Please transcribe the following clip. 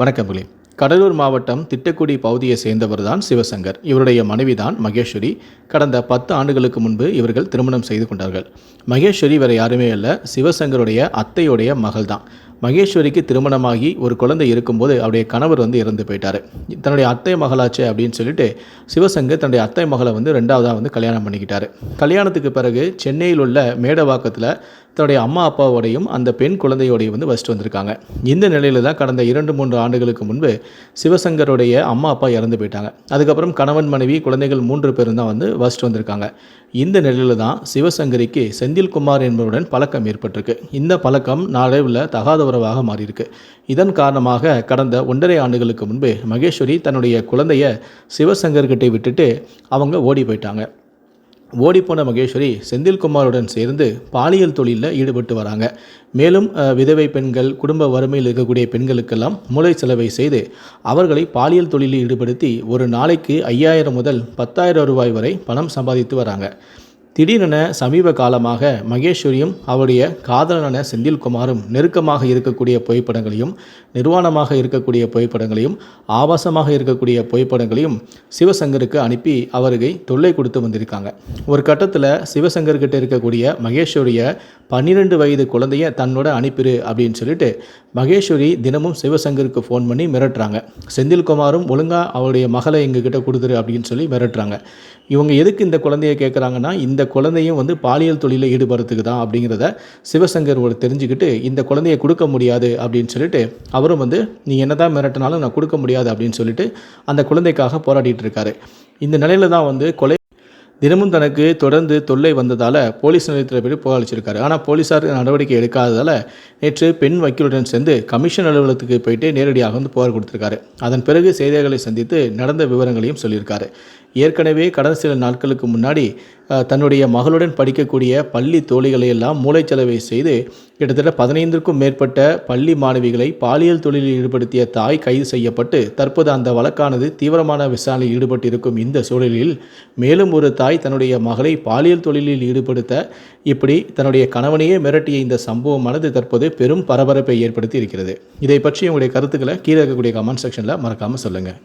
வணக்கங்களே கடலூர் மாவட்டம் திட்டக்குடி பகுதியை சேர்ந்தவர் தான் சிவசங்கர். இவருடைய மனைவிதான் மகேஸ்வரி. கடந்த பத்து ஆண்டுகளுக்கு முன்பு இவர்கள் திருமணம் செய்து கொண்டார்கள். மகேஸ்வரி வேறு யாருமே அல்ல சிவசங்கருடைய அத்தையுடைய மகள் தான் மகேஸ்வரிக்கு திருமணமாகி ஒரு குழந்தை இருக்கும்போது அவருடைய கணவர் வந்து இறந்து போயிட்டார். தன்னுடைய அத்தை மகளாச்சு அப்படின்னு சொல்லிட்டு சிவசங்கர் தன்னுடைய அத்தை மகளை வந்து ரெண்டாவதாக வந்து கல்யாணம் பண்ணிக்கிட்டார். கல்யாணத்துக்கு பிறகு சென்னையில் உள்ள மேடவாக்கத்தில் தன்னுடைய அம்மா அப்பாவோடையும் அந்த பெண் குழந்தையோடையும் வந்து வசிட்டு வந்திருக்காங்க. இந்த நிலையில் தான் கடந்த இரண்டு மூன்று ஆண்டுகளுக்கு முன்பு சிவசங்கருடைய அம்மா அப்பா இறந்து போயிட்டாங்க. அதுக்கப்புறம் கணவன் மனைவி குழந்தைகள் மூன்று பேரும் தான் வந்து வசிட்டு வந்திருக்காங்க. இந்த நிலையில் தான் சிவசங்கரிக்கு செந்தில்குமார் என்பவருடன் பழக்கம் ஏற்பட்டிருக்கு. இந்த பழக்கம் நாளவில் தகாத உறவாக மாறியிருக்கு. இதன் காரணமாக கடந்த ஒன்றரை ஆண்டுகளுக்கு முன்பு மகேஸ்வரி தன்னுடைய குழந்தைய சிவசங்கர்கிட்ட விட்டுட்டு அவங்க ஓடி போயிட்டாங்க. ஓடிப்போன மகேஸ்வரி செந்தில்குமாருடன் சேர்ந்து பாலியல் தொழிலில் ஈடுபட்டு வராங்க. மேலும் விதவை பெண்கள் குடும்ப வறுமையில் இருக்கக்கூடிய பெண்களுக்கெல்லாம் மூளை செலவை செய்து அவர்களை பாலியல் தொழிலில் ஈடுபடுத்தி ஒரு நாளைக்கு ஐயாயிரம் முதல் பத்தாயிரம் ரூபாய் வரை பணம் சம்பாதித்து வராங்க. திடீரென சமீப காலமாக மகேஸ்வரியும் அவருடைய காதலனான செந்தில்குமாரும் நெருக்கமாக இருக்கக்கூடிய புகைப்படங்களையும் நிர்வாணமாக இருக்கக்கூடிய புகைப்படங்களையும் ஆபாசமாக இருக்கக்கூடிய புகைப்படங்களையும் சிவசங்கருக்கு அனுப்பி அவருக்கு தொல்லை கொடுத்து வந்திருக்காங்க. ஒரு கட்டத்தில் சிவசங்கர்கிட்ட இருக்கக்கூடிய மகேஸ்வரிய பன்னிரெண்டு வயது குழந்தைய தன்னோட அனுப்பிடு அப்படின்னு சொல்லிட்டு மகேஸ்வரி தினமும் சிவசங்கருக்கு ஃபோன் பண்ணி மிரட்டுறாங்க. செந்தில்குமாரும் ஒழுங்காக அவருடைய மகளை எங்ககிட்ட கொடுத்துரு அப்படின்னு சொல்லி மிரட்டுறாங்க. இவங்க எதுக்கு இந்த குழந்தைய கேட்குறாங்கன்னா இந்த குழந்தையும் வந்து பாலியல் தொழிலில் ஈடுபடுறதுக்கு தான் அப்படிங்கிறத சிவசங்கர் ஒரு தெரிஞ்சுக்கிட்டு இந்த குழந்தைய கொடுக்க முடியாது அப்படின்னு சொல்லிட்டு அவரும் வந்து நீ என்னதான் மிரட்டினாலும் நான் கொடுக்க முடியாது அப்படின்னு சொல்லிட்டு அந்த குழந்தைக்காக போராடிட்டு இருக்காரு. இந்த நிலையில தான் வந்து கொலை தினமும் தனக்கு தொடர்ந்து தொல்லை வந்ததால் போலீஸ் நிலையத்தில் போய் புகார் ஆனால் போலீஸார் நடவடிக்கை எடுக்காததால் நேற்று பெண் வக்கீலுடன் சேர்ந்து கமிஷன் அலுவலகத்துக்கு போயிட்டு நேரடியாக வந்து புகார் கொடுத்துருக்காரு. அதன் பிறகு செய்தியாளர்களை சந்தித்து நடந்த விவரங்களையும் சொல்லியிருக்காரு. ஏற்கனவே கடந்த சில நாட்களுக்கு முன்னாடி தன்னுடைய மகளுடன் படிக்கக்கூடிய பள்ளி தோழிகளை எல்லாம் மூளைச்சலவை செய்து கிட்டத்தட்ட பதினைந்திற்கும் மேற்பட்ட பள்ளி மாணவிகளை பாலியல் தொழிலில் ஈடுபடுத்திய தாய் கைது செய்யப்பட்டு தற்போது அந்த வழக்கானது தீவிரமான விசாரணையில் ஈடுபட்டிருக்கும் இந்த சூழலில் மேலும் ஒரு தாய் தன்னுடைய மகளை பாலியல் தொழிலில் ஈடுபடுத்த இப்படி தன்னுடைய கணவனையே மிரட்டிய இந்த சம்பவமானது தற்போது பெரும் பரபரப்பை ஏற்படுத்தி இருக்கிறது. இதை பற்றி உங்களுடைய கருத்துக்களை கீழே இருக்கக்கூடிய கமெண்ட் செக்ஷனில் மறக்காமல் சொல்லுங்கள்